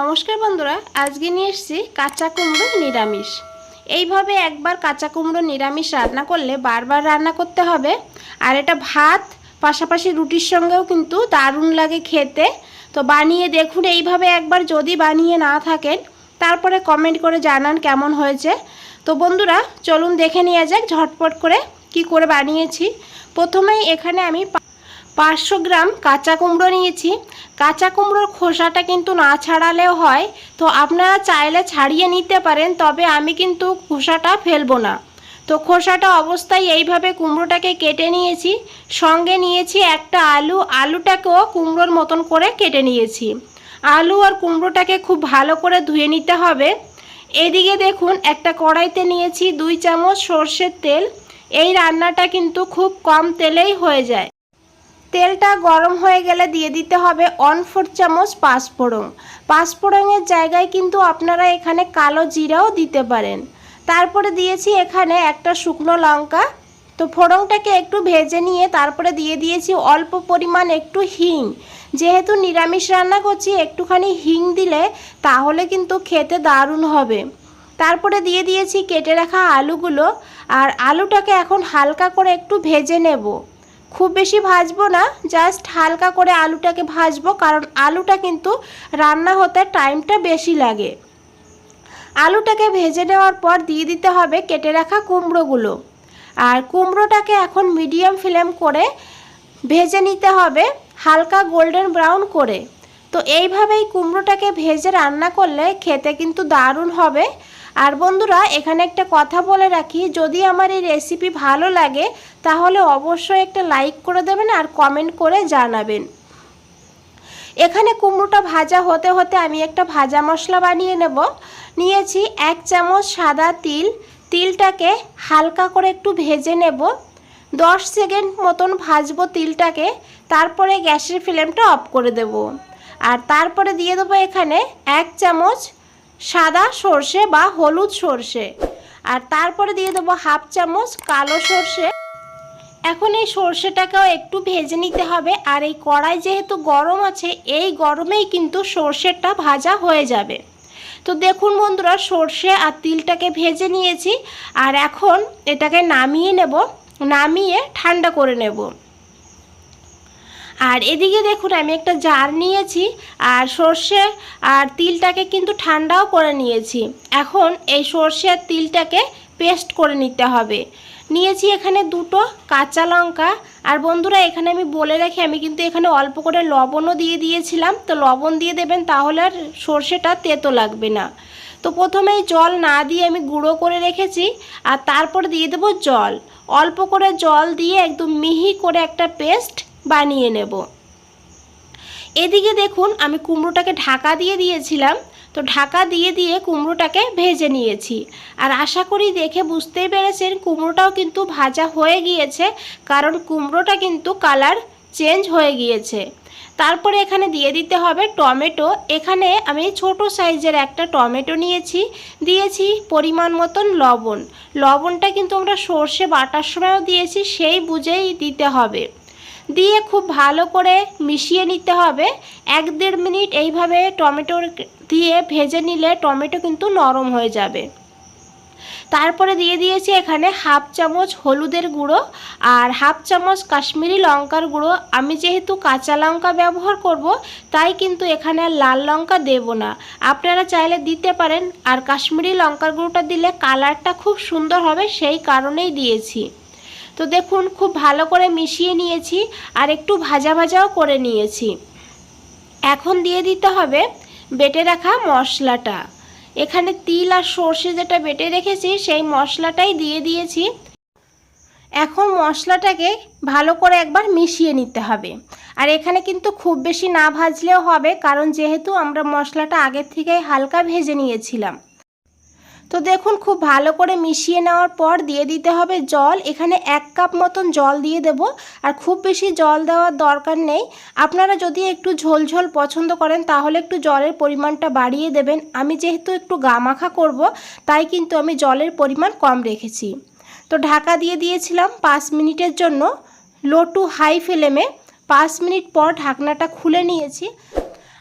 নমস্কার বন্ধুরা, আজকে নিয়ে এসেছি কাঁচা কুমড়ো নিরামিষ। এইভাবে একবার কাঁচা কুমড়ো নিরামিষ রান্না করলে বারবার রান্না করতে হবে। আর এটা ভাত, পাশাপাশি রুটির সঙ্গেও কিন্তু দারুণ লাগে খেতে। তো বানিয়ে দেখুন, এইভাবে একবার যদি বানিয়ে না থাকেন, তারপরে কমেন্ট করে জানান কেমন হয়েছে। তো বন্ধুরা, চলুন দেখে নেওয়া যাক ঝটপট করে কি করে বানিয়েছি। প্রথমেই এখানে আমি পাঁচশো গ্রাম কাঁচা কুমড়ো নিয়েছি। কাঁচা কুমড়োর খোসাটা কিন্তু না ছাড়ালেও হয়। তো আপনারা চাইলে ছাড়িয়ে নিতে পারেন, তবে আমি কিন্তু খোসাটা ফেলব না। তো খোসাটা অবস্থায় এইভাবে কুমড়োটাকে কেটে নিয়েছি। সঙ্গে নিয়েছি একটা আলু। আলুটাকেও কুমড়োর মতন করে কেটে নিয়েছি। আলু আর কুমড়োটাকে খুব ভালো করে ধুয়ে নিতে হবে। এদিকে দেখুন, একটা কড়াইতে নিয়েছি দুই চামচ সর্ষের তেল। এই রান্নাটা কিন্তু খুব কম তেলেই হয়ে যায়। তেলটা গরম হয়ে গেলে দিয়ে দিতে হবে ওয়ান ফোর চামচ পাঁচফোড়ন। পাঁচফোড়নের জায়গায় কিন্তু আপনারা এখানে কালো জিরাও দিতে পারেন। তারপরে দিয়েছি এখানে একটা শুকনো লঙ্কা। তো ফোড়নটাকে একটু ভেজে নিয়ে তারপরে দিয়ে দিয়েছি অল্প পরিমাণ একটু হিং। যেহেতু নিরামিষ রান্না করছি, একটুখানি হিং দিলে তাহলে কিন্তু খেতে দারুণ হবে। তারপরে দিয়ে দিয়েছি কেটে রাখা আলুগুলো। আর আলুটাকে এখন হালকা করে একটু ভেজে নেব। খুব বেশি ভাজবো না জাস্ট হালকা করে আলুটাকে ভাজবো, কারণ আলুটা কিন্তু রান্না হতে টাইমটা বেশি লাগে। আলুটাকে ভেজে নেওয়ার পর দিয়ে দিতে হবে কেটে রাখা কুমড়োগুলো। আর কুমড়োটাকে এখন মিডিয়াম ফ্লেম করে ভেজে নিতে হবে, হালকা গোল্ডেন ব্রাউন করে। তো এইভাবেই কুমড়োটাকে ভেজে রান্না করলে খেতে কিন্তু দারুণ হবে। আর বন্ধুরা, এখানে একটা কথা বলে রাখি, যদি আমার এই রেসিপি ভালো লাগে, তাহলে অবশ্যই একটা লাইক করে দেবেন আর কমেন্ট করে জানাবেন। এখানে কুমড়োটা ভাজা হতে হতে আমি একটা ভাজা মশলা বানিয়ে নেব। নিয়েছি এক চামচ সাদা তিল। তিলটাকে হালকা করে একটু ভেজে নেব। দশ সেকেন্ড মতন ভাজবো তিলটাকে। তারপরে গ্যাসের ফ্লেমটা অফ করে দেব। আর তারপরে দিয়ে দেবো এখানে এক চামচ সাদা সর্ষে বা হলুদ সর্ষে। আর তারপরে দিয়ে দেবো হাফ চামচ কালো সর্ষে। এখন এই সর্ষেটাকেও একটু ভেজে নিতে হবে। আর এই কড়াই যেহেতু গরম আছে, এই গরমেই কিন্তু সর্ষেটা ভাজা হয়ে যাবে। তো দেখুন বন্ধুরা, সর্ষে আর তিলটাকে ভেজে নিয়েছি। আর এখন এটাকে নামিয়ে নেব, নামিয়ে ঠান্ডা করে নেব। আর এদিকে দেখুন, আমি একটা জার নিয়েছি আর সর্ষে আর তিলটাকে কিন্তু ঠান্ডাও করে নিয়েছি। এখন এই সর্ষে আর তিলটাকে পেস্ট করে নিতে হবে। নিয়েছি এখানে দুটো কাঁচা লঙ্কা। আর বন্ধুরা, এখানে আমি বলে রাখি, আমি কিন্তু এখানে অল্প করে লবণও দিয়ে দিয়েছিলাম। তো লবণ দিয়ে দেবেন, তাহলে আর সর্ষেটা তেতো লাগবে না। তো প্রথমেই জল না দিয়ে আমি গুঁড়ো করে রেখেছি, আর তারপর দিয়ে দেবো জল। অল্প করে জল দিয়ে একদম মিহি করে একটা পেস্ট বানিয়ে নেব। এদিকে দেখুন, আমি কুমড়োটাকে ঢাকা দিয়ে দিয়েছিলাম। তো ঢাকা দিয়ে দিয়ে কুমড়োটাকে ভেজে নিয়েছি। আর আশা করি দেখে বুঝতেই পেরেছেন, কুমড়োটাও কিন্তু ভাজা হয়ে গিয়েছে, কারণ কুমড়োটা কিন্তু কালার চেঞ্জ হয়ে গিয়েছে। তারপরে এখানে দিয়ে দিতে হবে টমেটো। এখানে আমি ছোট সাইজের একটা টমেটো নিয়েছি। দিয়েছি পরিমাণ মতন লবণ। লবণটা কিন্তু আমরা সর্ষে বাটার সময়ও দিয়েছি, সেই বুঝেই দিতে হবে। দিয়ে খুব ভালো করে মিশিয়ে নিতে হবে। এক দেড় মিনিট এইভাবে টমেটো দিয়ে ভেজে নিলে টমেটো কিন্তু নরম হয়ে যাবে। তারপরে দিয়ে দিয়েছি এখানে হাফ চামচ হলুদের গুঁড়ো আর হাফ চামচ কাশ্মীরি লঙ্কার গুঁড়ো। আমি যেহেতু কাঁচা লঙ্কা ব্যবহার করব, তাই কিন্তু এখানে লাল লঙ্কা দেব না। আপনারা চাইলে দিতে পারেন। আর কাশ্মীরি লঙ্কার গুঁড়োটা দিলে কালারটা খুব সুন্দর হবে, সেই কারণেই দিয়েছি। তো দেখুন, খুব ভালো করে মিশিয়ে নিয়েছি আর একটু ভাজা ভাজাও করে নিয়েছি। এখন দিয়ে দিতে হবে বেটে রাখা মশলাটা। এখানে তিল আর সর্ষে যেটা বেটে রেখেছি, সেই মশলাটাই দিয়ে দিয়েছি। এখন মশলাটাকে ভালো করে একবার মিশিয়ে নিতে হবে। আর এখানে কিন্তু খুব বেশি না ভাজলেও হবে, কারণ যেহেতু আমরা মশলাটা আগের থেকেই হালকা ভেজে নিয়েছিলাম। তো দেখুন, খুব ভালো করে মিশিয়ে নেওয়ার পর দিয়ে দিতে হবে জল। এখানে এক কাপ মতন জল দিয়ে দেব। আর খুব বেশি জল দেওয়ার দরকার নেই। আপনারা যদি একটু ঝোল ঝোল পছন্দ করেন, তাহলে একটু জলের পরিমাণটা বাড়িয়ে দেবেন। আমি যেহেতু একটু গামাখা করব, তাই কিন্তু আমি জলের পরিমাণ কম রেখেছি। তো ঢাকা দিয়ে দিয়েছিলাম পাঁচ মিনিটের জন্য। লো টু হাই ফ্লেমে পাঁচ মিনিট পর ঢাকনাটা খুলে নিয়েছি।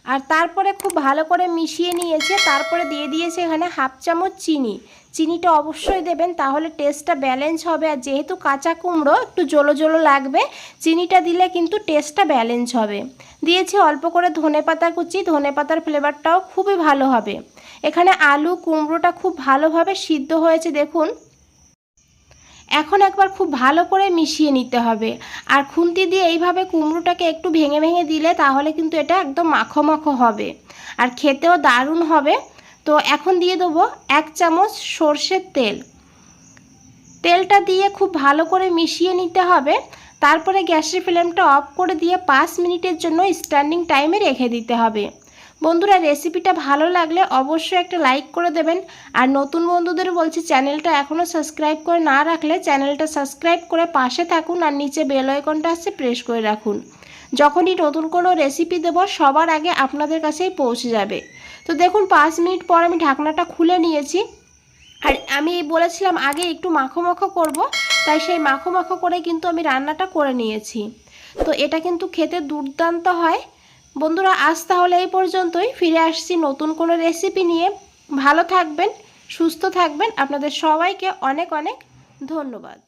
আর তারপরে খুব ভালো করে মিশিয়ে নিয়েছে, তারপরে দিয়ে দিয়েছে এখানে হাফ চামচ চিনি। চিনিটা অবশ্যই দেবেন, তাহলে টেস্টটা ব্যালেন্স হবে। আর যেহেতু কাঁচা কুমড়ো, একটু জলো জলো লাগবে, চিনিটা দিলে কিন্তু টেস্টটা ব্যালেন্স হবে। দিয়েছি অল্প করে ধনে পাতা কুচি, ধনে পাতার ফ্লেভারটাও খুবই ভালো হবে। এখানে আলু কুমড়োটা খুব ভালোভাবে সিদ্ধ হয়েছে, দেখুন। এখন একবার খুব ভালো করে মিশিয়ে নিতে হবে। আর খুন্তি দিয়ে এইভাবে কুমড়োটাকে একটু ভেঙে ভেঙে দিলে তাহলে কিন্তু এটা একদম মাখো মাখো হবে। আর খেতেও দারুণ হবে। তো এখন দিয়ে দেবো এক চামচ সর্ষের তেল। তেলটা দিয়ে খুব ভালো করে মিশিয়ে নিতে হবে। তারপরে গ্যাসের ফ্লেমটা অফ করে দিয়ে পাঁচ মিনিটের জন্য স্ট্যান্ডিং টাইমে রেখে দিতে হবে। বন্ধুরা রেসিপিটা ভালো লাগলে অবশ্যই একটা লাইক করে দেবেন। আর নতুন বন্ধুদের বলছি চ্যানেলটা এখনও সাবস্ক্রাইব করে না রাখলে চ্যানেলটা সাবস্ক্রাইব করে পাশে থাকুন আর নিচে বেল আইকনটা আসছে প্রেস করে রাখুন। যখনই নতুন কোনো রেসিপি দেবো, সবার আগে আপনাদের কাছেই পৌঁছে যাবে। তো দেখুন, পাঁচ মিনিট পর আমি ঢাকনাটা খুলে নিয়েছি। আর আমি বলেছিলাম, আগে একটু মাখো মাখো করব, তাই সেই মাখো মাখো করে কিন্তু আমি রান্নাটা করে নিয়েছি। তো এটা কিন্তু খেতে দুর্দান্ত হয়। বন্ধুরা, আজ তাহলে এই পর্যন্তই। ফিরে আসছি নতুন কোনো রেসিপি নিয়ে। ভালো থাকবেন, সুস্থ থাকবেন। আপনাদের সবাইকে অনেক অনেক ধন্যবাদ।